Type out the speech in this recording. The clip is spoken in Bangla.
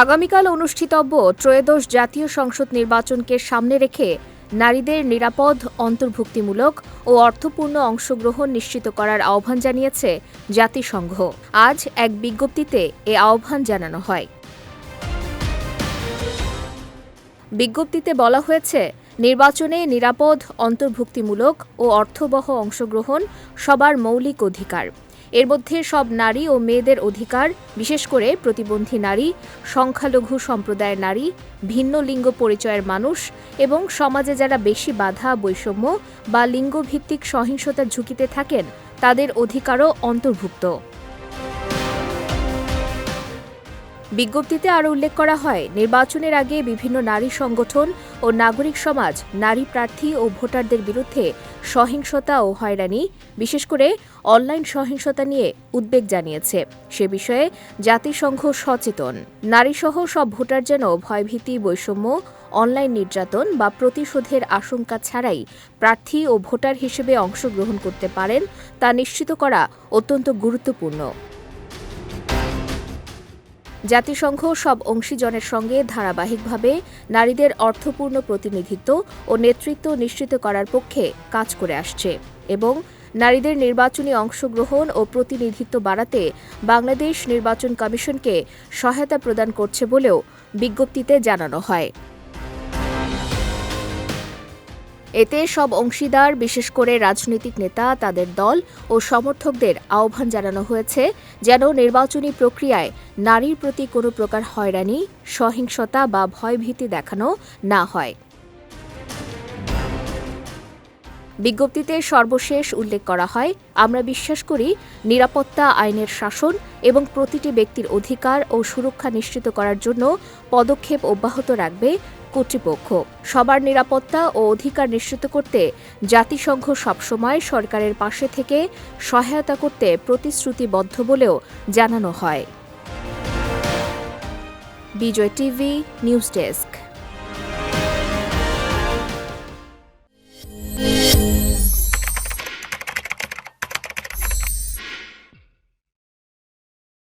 আগামীকাল অনুষ্ঠিতব্য ত্রয়োদশ জাতীয় সংসদ নির্বাচনকে সামনে রেখে নারীদের নিরাপদ, অন্তর্ভুক্তিমূলক ও অর্থপূর্ণ অংশগ্রহণ নিশ্চিত করার আহ্বান জানিয়েছে জাতিসংঘ। আজ এক বিজ্ঞপ্তিতে এ আহ্বান জানানো হয়। বিজ্ঞপ্তিতে বলা হয়েছে, নির্বাচনে নিরাপদ, অন্তর্ভুক্তিমূলক ও অর্থবহ অংশগ্রহণ সবার মৌলিক অধিকার। এর মধ্যে সব নারী ও মেয়েদের অধিকার, বিশেষ করে প্রতিবন্ধী নারী, সংখ্যালঘু সম্প্রদায়ের নারী, ভিন্ন লিঙ্গ পরিচয়ের মানুষ এবং সমাজে যারা বেশি বাধা, বৈষম্য বা লিঙ্গভিত্তিক সহিংসতার ঝুঁকিতে থাকেন, তাদের অধিকারও অন্তর্ভুক্ত। বিজ্ঞপ্তিতে আরও উল্লেখ করা হয়, নির্বাচনের আগে বিভিন্ন নারী সংগঠন ও নাগরিক সমাজ, নারী প্রার্থী ও ভোটারদের বিরুদ্ধে সহিংসতা ও হয়রানি, বিশেষ করে অনলাইন সহিংসতা নিয়ে উদ্বেগ জানিয়েছে। সে বিষয়ে জাতিসংঘ সচেতন। নারীসহ সব ভোটার যেন ভয়ভীতি, বৈষম্য, অনলাইন নির্যাতন বা প্রতিশোধের আশঙ্কা ছাড়াই প্রার্থী ও ভোটার হিসেবে অংশগ্রহণ করতে পারেন, তা নিশ্চিত করা অত্যন্ত গুরুত্বপূর্ণ। জাতিসংঘ সব অংশীজনের সঙ্গে ধারাবাহিকভাবে নারীদের অর্থপূর্ণ প্রতিনিধিত্ব ও নেতৃত্ব নিশ্চিত করার পক্ষে কাজ করে আসছে এবং নারীদের নির্বাচনী অংশগ্রহণ ও প্রতিনিধিত্ব বাড়াতে বাংলাদেশ নির্বাচন কমিশনকে সহায়তা প্রদান করছে বলেও বিজ্ঞপ্তিতে জানানো হয়। এতে সব অংশীদার, বিশেষ করে রাজনৈতিক নেতা, তাদের দল ও সমর্থকদের আহ্বান জানানো হয়েছে যেন নির্বাচনী প্রক্রিয়ায় নারীর প্রতি কোনো প্রকার হয়রানি, সহিংসতা বা ভয়ভীতি দেখানো না হয়। বিজ্ঞপ্তিতে সর্বশেষ উল্লেখ করা হয়, আমরা বিশ্বাস করি নিরাপত্তা আইনের শাসন এবং প্রতিটি ব্যক্তির অধিকার ও সুরক্ষা নিশ্চিত করার জন্য পদক্ষেপ অব্যাহত রাখবে কর্তৃপক্ষ। সবার নিরাপত্তা ও অধিকার নিশ্চিত করতে জাতিসংঘ সবসময় সরকারের পাশে থেকে সহায়তা করতে প্রতিশ্রুতিবদ্ধ বলেও জানানো হয়। Vijay TV, news desk.